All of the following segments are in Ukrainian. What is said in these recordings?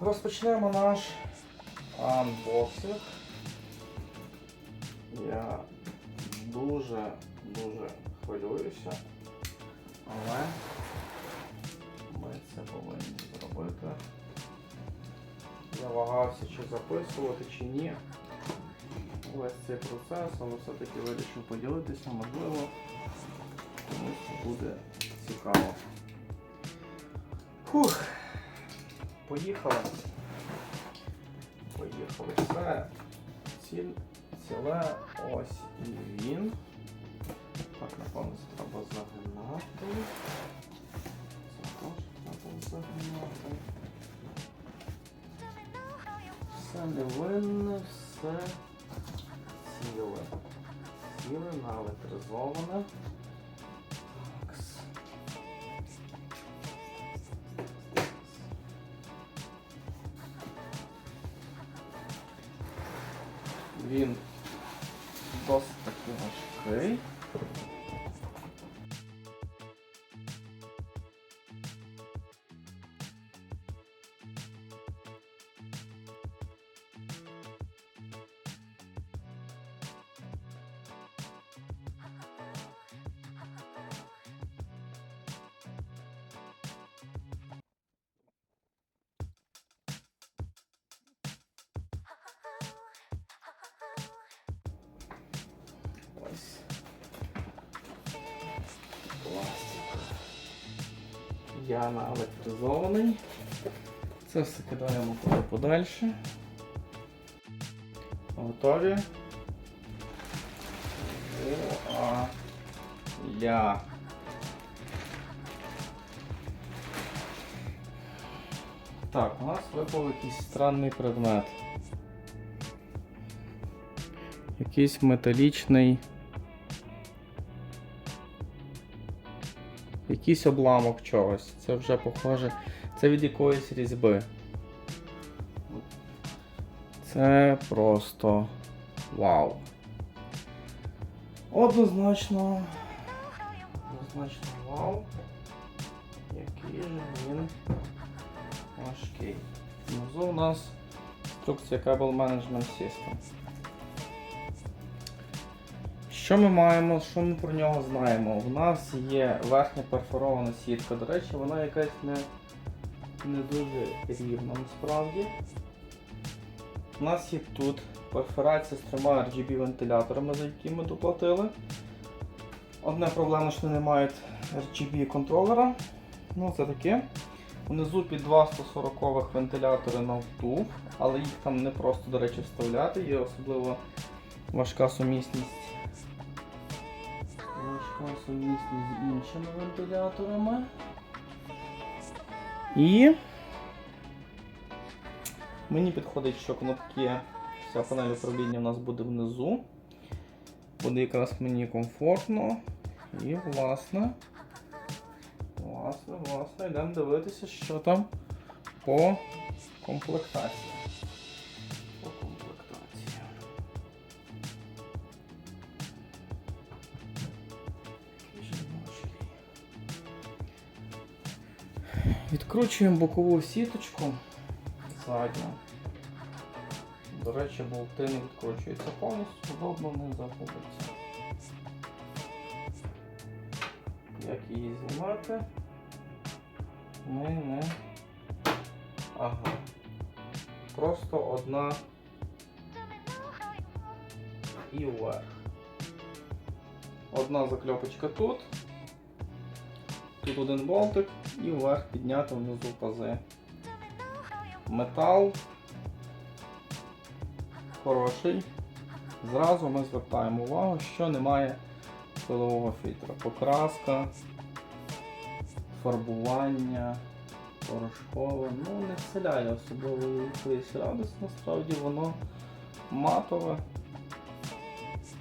Розпочнемо наш анбоксинг. Я дуже дуже хвилююся, але ми це повинні зробити. Я вагався, чи записувати, чи ні. Весь цей процес, але все-таки вирішив поділитися, можливо, комусь буде цікаво. Фух. Поїхали. Поїхали. Все. Ціль, ціле ось і він. Так, напевно, це треба загинати. Це теж треба загинати. Все невинне, все ціле. Ціле, наелектризоване. Він досить такий важкий. Ось. Пластик. Я наелектризований. Це все кидаємо куди подальше. Готові. О. Так, у нас випав якийсь странний предмет. Якийсь металічний. Якийсь обламок чогось. Це вже похоже. Це від якоїсь різьби. Це просто вау. Однозначно. Однозначно вау. Який же він важкий. Внизу у нас інструкція Cable Management System. Що ми маємо, що ми про нього знаємо? У нас є верхня перфорована сітка. До речі, вона якась не, не дуже рівна насправді. У нас є тут перфорація з трьома RGB вентиляторами, за які ми доплатили. Одна проблема, що не мають RGB контролера. Ну, це таке. Внизу під два 140 вентилятори на втув, але їх там не просто, до речі, вставляти, є особливо важка сумісність. Сумісність з іншими вентиляторами. І мені підходить, що кнопки, вся панель управління у нас буде внизу. Буде якраз мені комфортно. І власне. Власне, власне, йдемо дивитися, що там по комплектації. Відкручуємо бокову сіточку задню. До речі, болти не відкручуються повністю, удобно не загубиться. Як її знімати? Ми не. Ага. Просто одна і вверх. Одна закльопочка тут. Тут один болтик і вверх підняти внизу пази. Метал хороший. Зразу ми звертаємо увагу, що немає пилового фільтра. Покраска, фарбування, порошкове. Ну, не вселяє особливо якоїсь радості, насправді воно матове,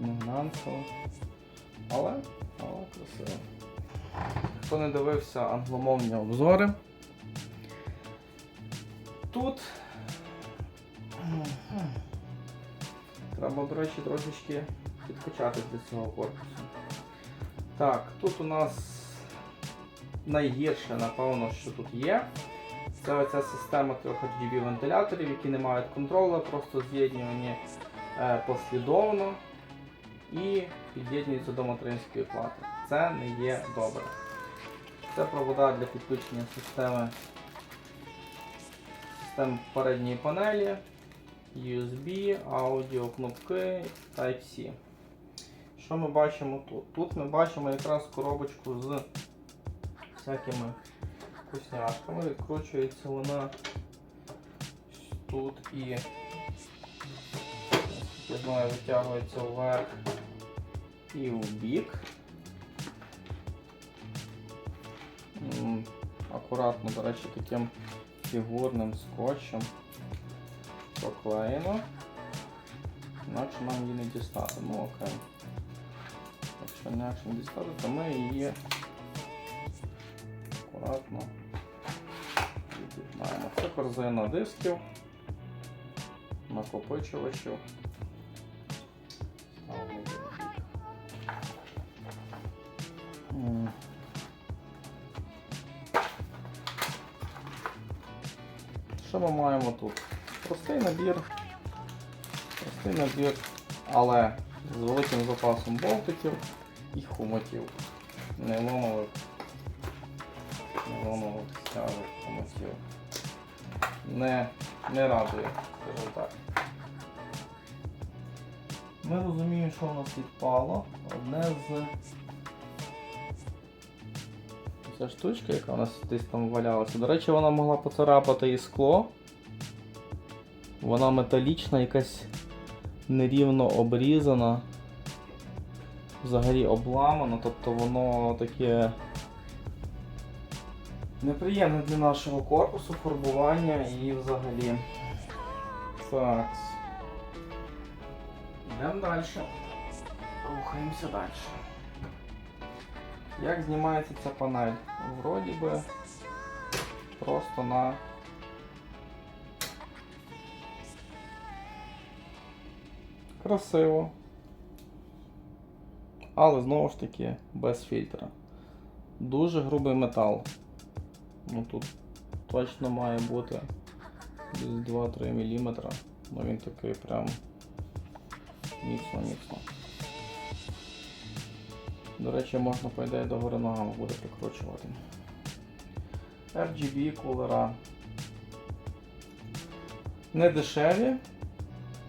не глянцеве. Але, але красиво. Хто не дивився англомовні обзори, тут треба, до речі, трошечки підкачати для цього корпусу. Так, тут у нас найгірше, напевно, що тут є, Це оця система трьох RGB вентиляторів, які не мають контролю, просто з'єднувані е, послідовно і під'єднуються до материнської плати. Це не є добре. Це провода для підключення системи, системи передньої панелі, USB, аудіо, кнопки, Type-C. Що ми бачимо тут? Тут ми бачимо якраз коробочку з всякими вкусняшками. Відкручується вона тут і я знаю, витягується вверх і в бік. Акуратно, до речі, таким фігурним скотчем проклеєно. Інакше нам її не дістати. Ну окей. Якщо інакше не дістати, то ми її акуратно від'єднаємо. Це корзина дисків, накопичувачів. Ставимо Що ми маємо тут? Простий набір. Простий набір, але з великим запасом болтиків і хомутів. Нейлонових, нейлонових стягів хомутів. Не, не радує, скажімо так. Ми розуміємо, що у нас відпало. Одне з. Ця штучка, яка у нас десь там валялася. До речі, вона могла поцарапати і скло. Вона металічна, якась нерівно обрізана. Взагалі обламана, тобто воно таке неприємне для нашого корпусу, фарбування і взагалі. Так. Йдемо далі. Рухаємося далі. Як знімається ця панель? Вроді би просто на красиво. Але знову ж таки без фільтра. Дуже грубий метал. Ну тут точно має бути десь 2-3 мм. Ну він такий прям міцно-міцно. До речі, можна, по ідеї, до гори ногами буде прикручувати. RGB кулера. Не дешеві,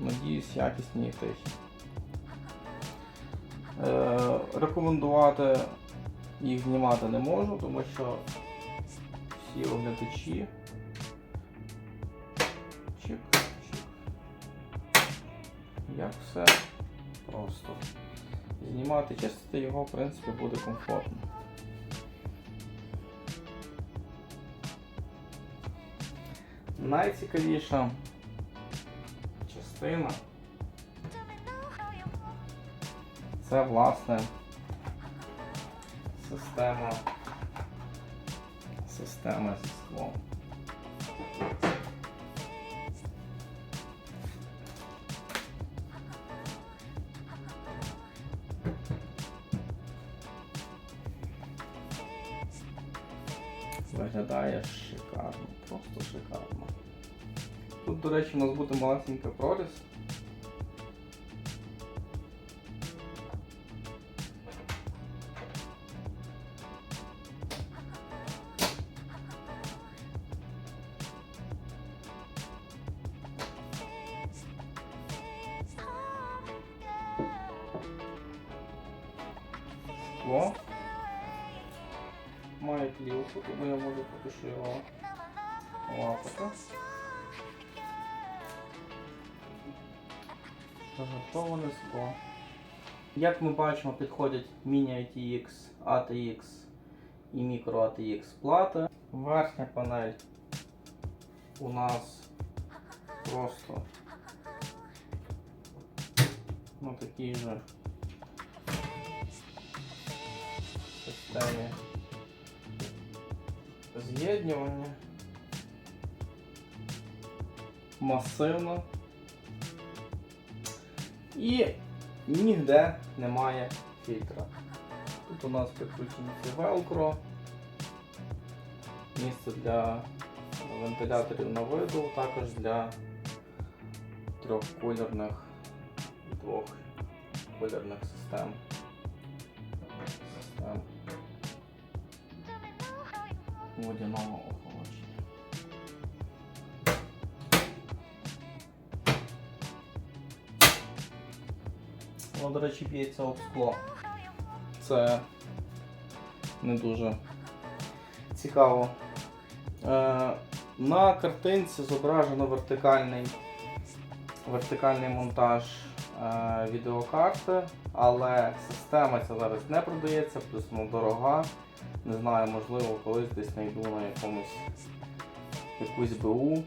надіюсь, якісні і тихі. Е, рекомендувати їх знімати не можу, тому що всі оглядачі. Чик, чик. Як все просто. Знімати, чистити його, в принципі, буде комфортно. Найцікавіша частина це власне система система зі склом. Виглядає шикарно, просто шикарно. Тут, до речі, у нас буде малесенький проріз. Має плівку, тому я можу поки що його лапати. Заготовлене скло. Як ми бачимо, підходять міні-ATX, ATX і мікро ATX плати. Верхня панель у нас просто на такій же системі З'єднування. Масивно. І ніде немає фільтра. Тут у нас підключені ці велкро, місце для вентиляторів на виду, також для трьохкольорних і двохкольорних систем. Систем водяного охолодження. Воно, до речі, б'ється об скло. Це не дуже цікаво. Е, на картинці зображено вертикальний, вертикальний монтаж е, відеокарти, але система ця зараз не продається, плюс вона дорога. Не знаю, можливо, колись десь знайду на якомусь якусь БУ,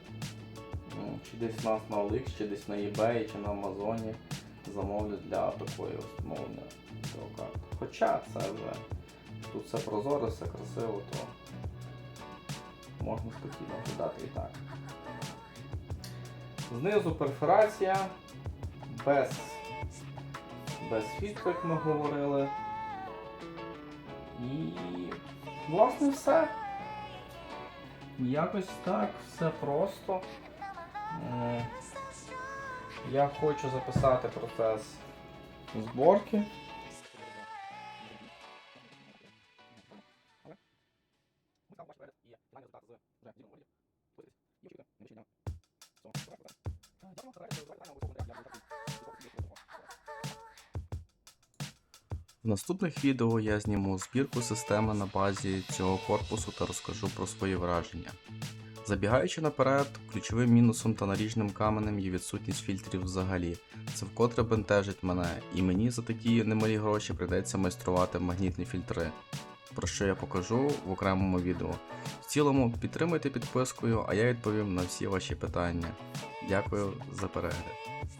чи десь у нас на OLX, чи десь на eBay, чи на Амазоні замовлю для такої встановлення відеокарти. Хоча це вже тут все прозоро, все красиво, то можна спокійно глядати і так. Знизу перфорація, без, без фільтру, як ми говорили. Власне все. Якось так, все просто. Я хочу записати процес зборки. В наступних відео я зніму збірку системи на базі цього корпусу та розкажу про свої враження. Забігаючи наперед, ключовим мінусом та наріжним каменем є відсутність фільтрів взагалі. Це вкотре бентежить мене, і мені за такі немалі гроші прийдеться майструвати магнітні фільтри, про що я покажу в окремому відео. В цілому підтримуйте підпискою, а я відповім на всі ваші питання. Дякую за перегляд.